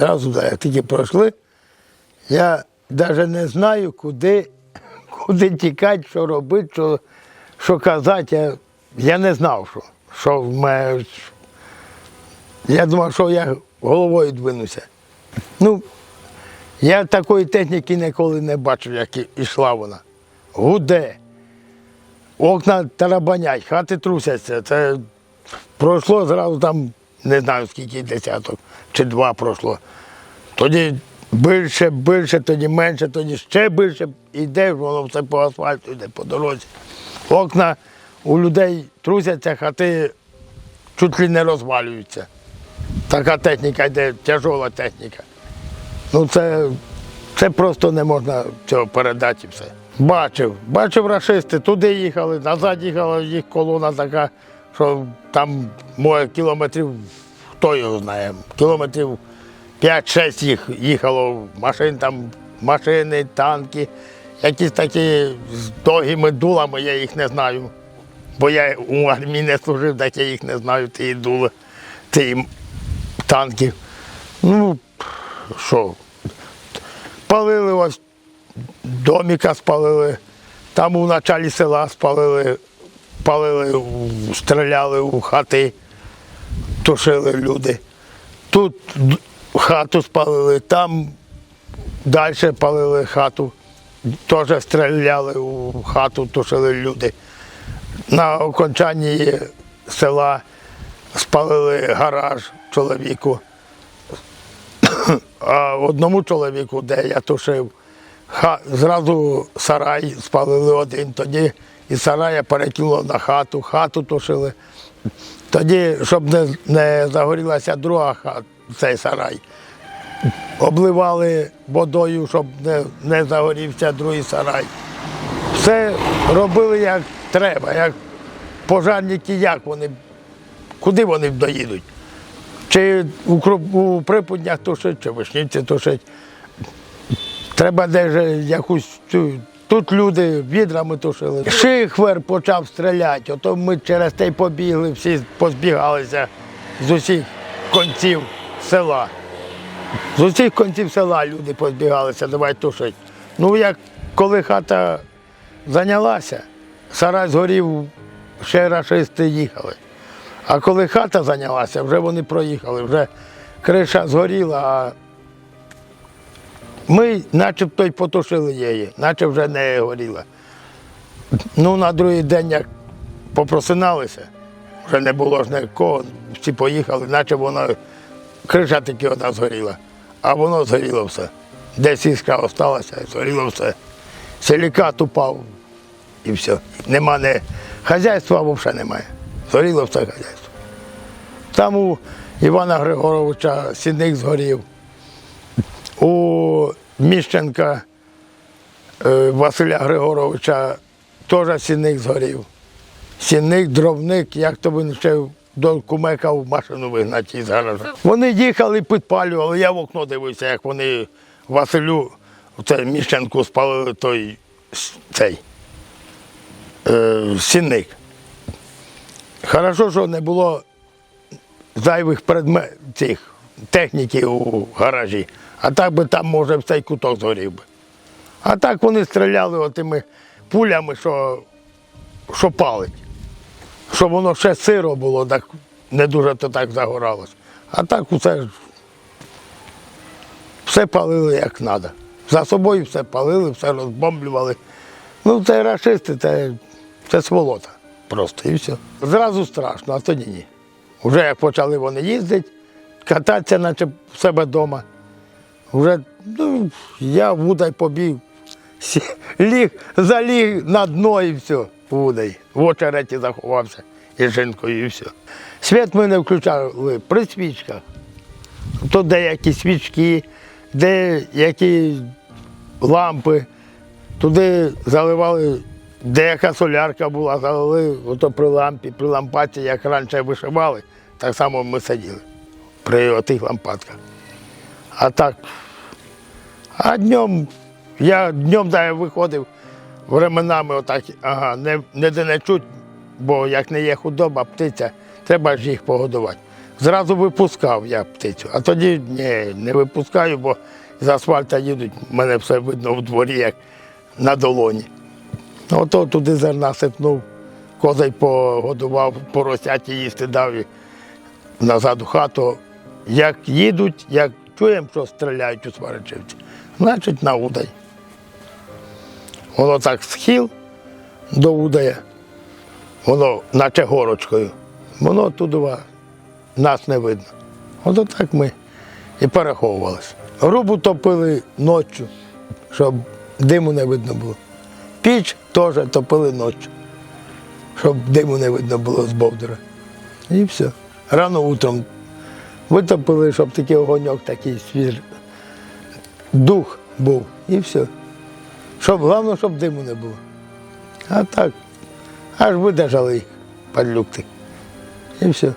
Зразу, як тільки пройшли, я навіть не знаю, куди, куди тікати, що робити, що, що казати. Я, я не знав, що, що в мене. Я думав, що я головою двинуся. Ну, я такої техніки ніколи не бачив, як і- йшла вона. Гуде. Окна тарабанять, хати трусяться. Це пройшло зразу там, не знаю скільки десяток чи два пройшло. Тоді більше, більше, тоді менше, тоді ще більше. Іде, воно все по асфальту йде по дорозі. Окна у людей трусяться, хати чуть ли не розвалюються. Така техніка йде, тяжола техніка. Ну це, це просто не можна цього передати і все. Бачив, бачив рашисти, туди їхали, назад їхала їх колона така, що там моє кілометрів, хто його знає, кілометрів 5-6 їх їхало машин, там машини, танки, якісь такі з довгими дулами, я їх не знаю. Бо я у армії не служив, так я їх не знаю, ті дули, ті танків. Ну, що, палили ось доміка спалили, там у началі села спалили, палили, стріляли у хати, тушили люди. Тут хату спалили, там далі палили хату, теж стріляли у хату, тушили люди. На окончанні села спалили гараж чоловіку. А одному чоловіку, де я тушив, зразу сарай спалили один, тоді із сарая перекинуло на хату, хату тушили. Тоді, щоб не, не загорілася друга хата, цей сарай, обливали водою, щоб не, не загорівся другий сарай. Все робили як треба, як пожарники, як вони, куди вони доїдуть. Чи у, у припуднях тушить, чи вишнівці тушить. Треба десь якусь. Тут люди відрами тушили. Шихвер почав стріляти, ото ми через те й побігли, всі позбігалися з усіх кінців села. З усіх кінців села люди позбігалися, давай тушить. Ну, як коли хата зайнялася, сарай згорів, ще рашисти їхали. А коли хата зайнялася, вже вони проїхали, вже криша згоріла, а ми начебто й потушили її, наче вже не горіла. Ну, на другий день, як попросиналися, вже не було ж нікого, всі поїхали, наче воно криша тільки одна згоріла, а воно згоріло все. Десь іскра осталася, згоріло все. Силікат упав і все. Нема не хазяйства взагалі немає. Згоріло все хазяйство. Там у Івана Григоровича сідник згорів. Міщенка е, Василя Григоровича теж сінник згорів. Сінник, дровник, як то він ще до кумека в машину вигнати із гаража. Вони їхали, підпалювали, я в окно дивився, як вони Василю, це Міщенку спалили той цей е, сінник. Хорошо, що не було зайвих предметів техніки у гаражі. А так би там, може, в цей куток згорів би. А так вони стріляли отими пулями, що, що палить. Щоб воно ще сиро було, так не дуже то так загоралось. А так усе ж все палили як треба. За собою все палили, все розбомблювали. Ну, це рашисти, це, це сволота просто і все. Зразу страшно, а тоді ні. Вже як почали вони їздити, кататися, наче в себе вдома. Вже ну, я в Удай побіг, ліг, заліг на дно і все, в В очереті заховався із жінкою і все. Світ ми не включали при свічках. То деякі свічки, деякі лампи. Туди заливали, деяка солярка була, залили ото при лампі, при лампаці, як раніше вишивали, так само ми сиділи при тих лампадках. А так. А днем, я днем да, виходив временами отак, ага, не, не чуть, бо як не є худоба, птиця, треба ж їх погодувати. зразу випускав я птицю. А тоді ні, не випускаю, бо з асфальта їдуть, мене все видно в дворі, як на долоні. Ото туди зерна сипнув, козай погодував, поросяті їсти дав назад у хату. Як їдуть, як чуємо, що стріляють у Сваричівці, значить на удай. Воно так схил до удая, воно наче горочкою. Воно туди нас не видно. Ото так ми і переховувалися. Грубу топили ночі, щоб диму не видно було. Піч теж топили ночі, щоб диму не видно було з бовдура. І все. Рано утром витопили, щоб такий огоньок такий свіжий. Дух був і все. Щоб, головне, щоб диму не було. А так, аж видержали їх, падлюкти. І все.